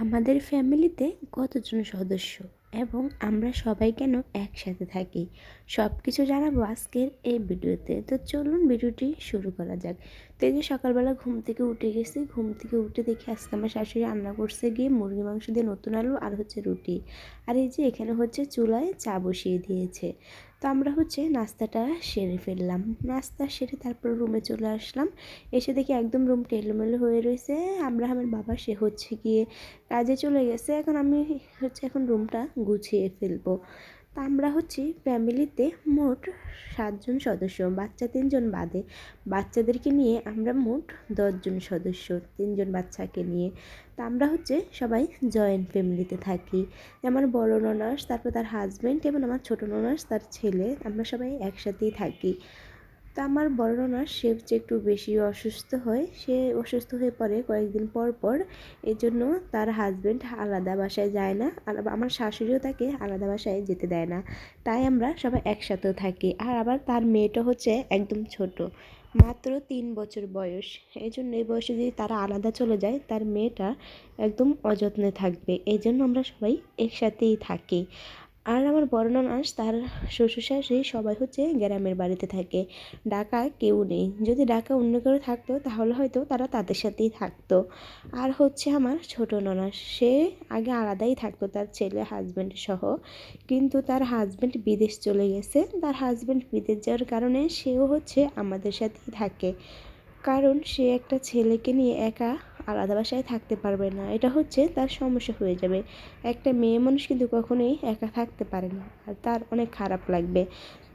আমাদের ফ্যামিলিতে কতজন সদস্য এবং আমরা সবাই কেন একসাথে থাকি? সব কিছু জানাব আজকের এই ভিডিওতে। তো চলুন ভিডিওটি শুরু করা যাক। তো এই সকালবেলা ঘুম থেকে উঠে গেছি, ঘুম থেকে উঠে দেখি আজকে আমার শাশুড়ি রান্না করছে গিয়ে মুরগি মাংস দিয়ে নতুন আলু আর হচ্ছে রুটি। আর এই যে এখানে হচ্ছে চুলায় চা বসিয়ে দিয়েছে। তো আমরা হচ্ছে নাস্তাটা সেরে ফেললাম। নাস্তা সেরে তারপর রুমে চলে আসলাম। এসে দেখি একদম রুম টেলোমেলো হয়ে রয়েছে। আমরা আমার বাবা, সে হচ্ছে গিয়ে কাজে চলে গেছে। এখন আমি হচ্ছে এখন রুমটা গুছিয়ে ফেলব। আমরা হচ্ছি ফ্যামিলিতে মোট সাতজন সদস্য, বাচ্চা তিনজন বাদে। বাচ্চাদেরকে নিয়ে আমরা মোট দশজন সদস্য, তিনজন বাচ্চাকে নিয়ে। তা আমরা হচ্ছে সবাই জয়েন্ট ফ্যামিলিতে থাকি। আমার বড় ননাস, তারপর তার হাজব্যান্ড এবং আমার ছোট ননাস, তার ছেলে, আমরা সবাই একসাথেই থাকি। তা আমার বড় ননাস সে হচ্ছে একটু বেশি অসুস্থ হয়। সে অসুস্থ হয়ে পড়ে কয়েকদিন পর পর। এই জন্য তার হাজব্যান্ড আলাদা বাসায় যায় না। আর আমার শাশুড়িও তাকে আলাদা বাসায় যেতে দেয় না। তাই আমরা সবাই একসাথেও থাকি। আর আবার তার মেয়েটা হচ্ছে একদম ছোট, মাত্র তিন বছর বয়স। এই জন্য এই বয়সে যদি তারা আলাদা চলে যায়, তার মেয়েটা একদম অযত্নে থাকবে। এই জন্য আমরা সবাই একসাথেই থাকি। আর আমার বড় ননাস তার শ্বশুর শাশুড়ি সবাই হচ্ছে গ্রামের বাড়িতে থাকে। ডাকা কেউ নেই। যদি ডাকা অন্য কেউ থাকতো, তাহলে হয়তো তারা তাদের সাথেই থাকতো। আর হচ্ছে আমার ছোট ননাস সে আগে আলাদাই থাকতো তার ছেলে হাজব্যান্ড সহ। কিন্তু তার হাজব্যান্ড বিদেশ চলে গেছে। তার হাজব্যান্ড বিদেশ যাওয়ার কারণে সেও হচ্ছে আমাদের সাথেই থাকে। কারণ সে একটা ছেলেকে নিয়ে একা আলাদা বাসায় থাকতে পারবে না। এটা হচ্ছে তার সমস্যা হয়ে যাবে। একটা মেয়ে মানুষ কিন্তু কখনোই একা থাকতে পারে না। আর তার অনেক খারাপ লাগবে।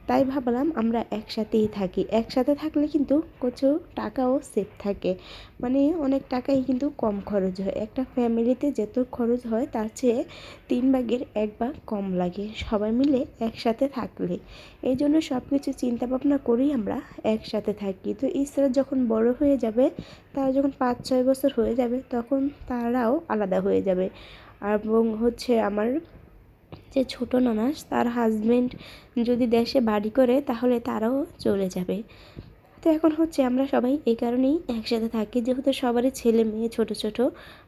তাই ভাবলাম আমরা একসাথেই থাকি। একসাথে থাকলে কিন্তু কিছু টাকাও সেভ থাকে। মানে অনেক টাকাই কিন্তু কম খরচ হয়। একটা ফ্যামিলিতে যত খরচ হয়, তার চেয়ে তিন ভাগের এক ভাগ কম লাগে। সবাই মিলে একসাথে থাকলে। এই জন্য সব কিছু চিন্তা ভাবনা করেই আমরা একসাথে থাকি। তো ইসরা যখন বড় হয়ে যাবে, তারা যখন পাঁচ, ছয় বছর হয়ে যাবে, তখন তারাও আলাদা হয়ে যাবে। এবং হচ্ছে আমার যে ছোটো ননাস, তার হাজব্যান্ড যদি দেশে বাড়ি করে, তাহলে তারাও চলে যাবে। তো এখন হচ্ছে আমরা সবাই এই কারণেই একসাথে থাকি। যেহেতু সবারই ছেলে মেয়ে ছোট ছোট,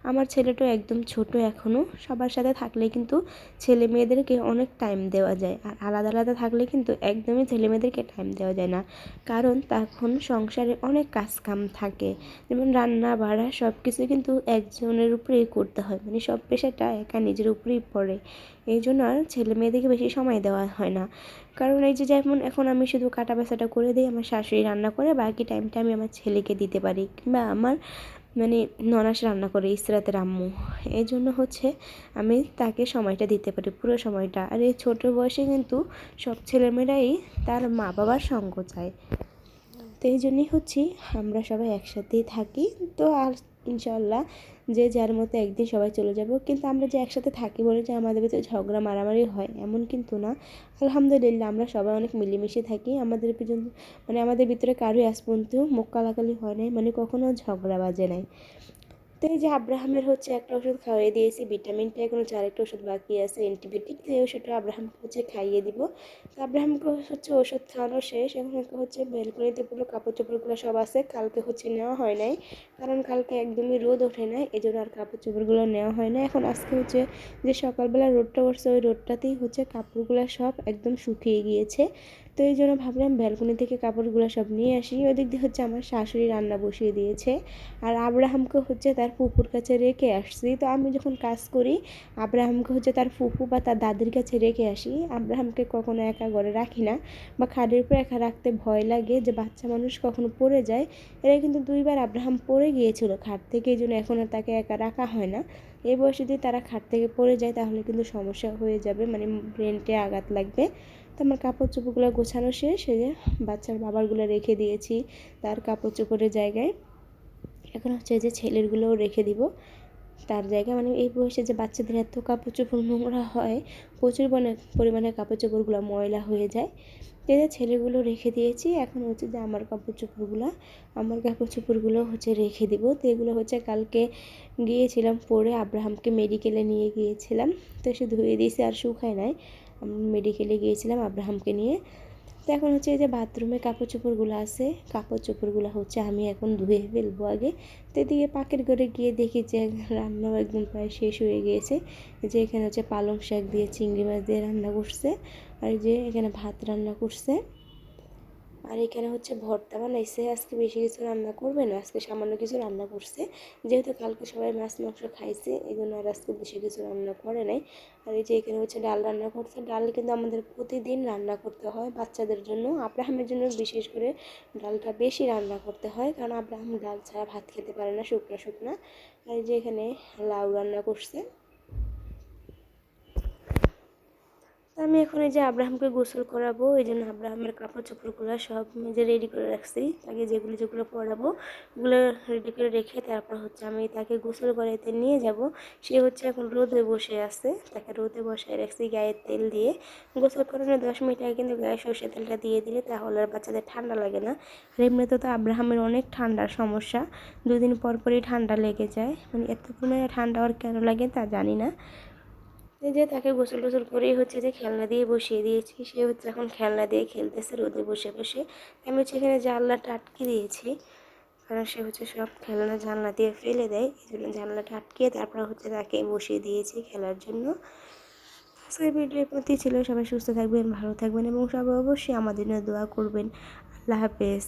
আমার ছেলেটাও একদম ছোট এখনও সবার সাথে থাকলে কিন্তু ছেলে মেয়েদেরকে অনেক টাইম দেওয়া যায়। আর আলাদা আলাদা থাকলে কিন্তু একদমই ছেলে মেয়েদেরকে টাইম দেওয়া যায় না। কারণ তখন সংসারে অনেক কাজ কাম থাকে। যেমন রান্না বাড়া সব কিছু কিন্তু একজনের উপরেই করতে হয়। মানে সব পেশাটা একা নিজের উপরেই পড়ে। এই জন্য আর ছেলে মেয়েদেরকে বেশি সময় দেওয়া হয় না। কারণ এই যে যেমন এখন আমি শুধু কাটা বাছাটা করে দিই, আমার শাশুড়ি রান্না করে, বাকি টাইমটা আমি আমার ছেলেকে দিতে পারি কিংবা আমার মানে ননাস রান্না করে, ইসরাতের আম্মু। এই জন্য হচ্ছে আমি তাকে সময়টা দিতে পারি, পুরো সময়টা। আর এই ছোটো বয়সে কিন্তু সব ছেলেমেয়েরাই তার মা বাবার সঙ্গ চায়। তো এই জন্যই হচ্ছি আমরা সবাই একসাথেই থাকি। তো আর ইনশাল্লাহ যে যার মতো একদিন সবাই চলে যাব। কিন্তু আমরা যে একসাথে থাকি বলে যে আমাদের ভিতরে ঝগড়া, মারামারি হয়, এমন কিন্তু না। আলহামদুলিল্লাহ, আমরা সবাই অনেক মিলেমিশে থাকি। আমাদের পর্যন্ত মানে আমাদের ভিতরে কারোই আজ পর্যন্ত মুখ কালাকালি হয় নাই মানে কখনো ঝগড়া বাজে নাই। তো যে আব্রাহামের হচ্ছে একটা ওষুধ খাওয়াই দিয়েছি ভিটামিনটা এখনও চার একটা ওষুধ বাকি আছে অ্যান্টিবায়োটিক এই ওষুধটা আব্রাহামকে হচ্ছে খাইয়ে দিব। তো আব্রাহামকে হচ্ছে ওষুধ খাওয়ানো শেষ, এখন হচ্ছে বেলকনিতে পুরো কাপড় চোপড়গুলো সব আছে, কালকে হচ্ছে নেওয়া হয় নাই, কারণ কালকে একদমই রোদ ওঠে নাই এই জন্য আর কাপড় চোপড়গুলো নেওয়া হয় না এখন আজকে হচ্ছে যে সকালবেলা রোদটা উঠছে ওই রোদটাতেই হচ্ছে কাপড়গুলো সব একদম শুকিয়ে গিয়েছে। তো এই জন্য ভাবলাম ব্যালকনি থেকে কাপড়গুলো সব নিয়ে আসি। ওই দিক দিয়ে হচ্ছে আমার শাশুড়ি রান্না বসিয়ে দিয়েছে, আর আব্রাহামকে হচ্ছে তার ফুপুর কাছে রেখে আসছি। তো আমি যখন কাজ করি, আব্রাহামকে হচ্ছে তার ফুপু বা তার দাদির কাছে রেখে আসি। আব্রাহামকে কখনো একা ঘরে রাখি না বা খাটের উপর একা রাখতে ভয় লাগে যে বাচ্চা মানুষ কখনো পড়ে যায়। এরা কিন্তু দুইবার আব্রাহাম পড়ে গিয়েছিল খাট থেকে, এই জন্য এখন আর তাকে একা রাখা হয় না। এই বয়সে যদি তারা খাট থেকে পড়ে যায়, তাহলে কিন্তু সমস্যা হয়ে যাবে মানে ব্রেনটে আঘাত লাগবে। তো আমার কাপড় চোপড়গুলো গোছানো শেষ যে বাচ্চার বাবারগুলো রেখে দিয়েছি তার কাপড় চোপড়ের জায়গায়। এখন হচ্ছে যে ছেলেরগুলোও রেখে দিব। তার জায়গায় মানে এই বয়সে যে বাচ্চাদের এত কাপড় চোপড় নোংরা হয়, প্রচুর পরিমাণে কাপড় চোপড়গুলো ময়লা হয়ে যায়। এদের ছেলেগুলো রেখে দিয়েছি, এখন হচ্ছে যে আমার কাপড় চোপড়গুলো আমার কাপড় চোপড়গুলো হচ্ছে রেখে দিব। তো এগুলো হচ্ছে কালকে গিয়েছিলাম, পরে আব্রাহামকে মেডিকেলে নিয়ে গিয়েছিলাম। তো সে ধুয়ে দিয়েছে আর শুকায় নাই। আমি মেডিকেলে গিয়েছিলাম আব্রাহামকে নিয়ে। তো এখন হচ্ছে এই যে বাথরুমে কাপড় চোপড়গুলো আছে কাপড় চোপড়গুলো হচ্ছে আমি এখন ধুয়ে ফেলব আগে। তো এদিকে পাকের ঘরে গিয়ে দেখি যে রান্নাও একদম প্রায় শেষ হয়ে গিয়েছে। যে এখানে হচ্ছে পালং শাক দিয়ে চিংড়ি মাছ দিয়ে রান্না করছে। আর যে এখানে ভাত রান্না করছে। আর এখানে হচ্ছে ভর্তা বানাইছে। আজকে বেশি কিছু রান্না করবে না, আজকে সামান্য কিছু রান্না করছে। যেহেতু কালকে সবাই মাছ, মাংস খাইছে এই জন্য আর আজকে বেশি কিছু রান্না করে নাই। আর এই যে এখানে হচ্ছে ডাল রান্না করছে। ডাল কিন্তু আমাদের প্রতিদিন রান্না করতে হয় বাচ্চাদের জন্য। আব্রাহামের জন্য বিশেষ করে ডালটা বেশি রান্না করতে হয়, কারণ আব্রাহাম ডাল ছাড়া ভাত খেতে পারে না শুকনো শুকনো। আর এই যে এখানে লাউ রান্না করছে। তো আমি এখন এই যে আব্রাহামকে গোসল করাবো, এই জন্য আব্রাহামের কাপড় চোপড়গুলো সব যে রেডি করে রাখছি, তাকে যেগুলো যেগুলো পরাবো, ওগুলো রেডি করে রেখে তারপর হচ্ছে আমি তাকে গোসল করাইতে নিয়ে যাব। সে হচ্ছে এখন রোদে বসে আছে, তাকে রোদে বসায় রাখছি গায়ের তেল দিয়ে। গোসল করানোর দশ মিনিট আগে কিন্তু গায়ে সর্ষে তেলটা দিয়ে দিলে তাহলে আর বাচ্চাদের ঠান্ডা লাগে না। আর এমনিতে তো আব্রাহামের অনেক ঠান্ডার সমস্যা, দুদিন পর পরই ঠান্ডা লেগে যায়। মানে এত পরিমাণে ঠান্ডা আর কেন লাগে তা জানি না। এই যে তাকে গোসল টোসল করেই হচ্ছে যে খেলনা দিয়ে বসিয়ে দিয়েছি। সে হচ্ছে এখন খেলনা দিয়ে খেলতেছে, রোদে বসে বসে। আমি হচ্ছে এখানে জানলাটা আটকে দিয়েছি, কারণ সে হচ্ছে সব খেলনা জানলা দিয়ে ফেলে দেয়। এই জন্য জানলাটা আটকে তারপর হচ্ছে তাকে বসিয়ে দিয়েছি খেলার জন্য। আজকের ভিডিওর প্রতি ছিল। সবাই সুস্থ থাকবেন, ভালো থাকবেন এবং সবাই অবশ্যই আমাদের জন্য দোয়া করবেন। আল্লাহ হাফেজ।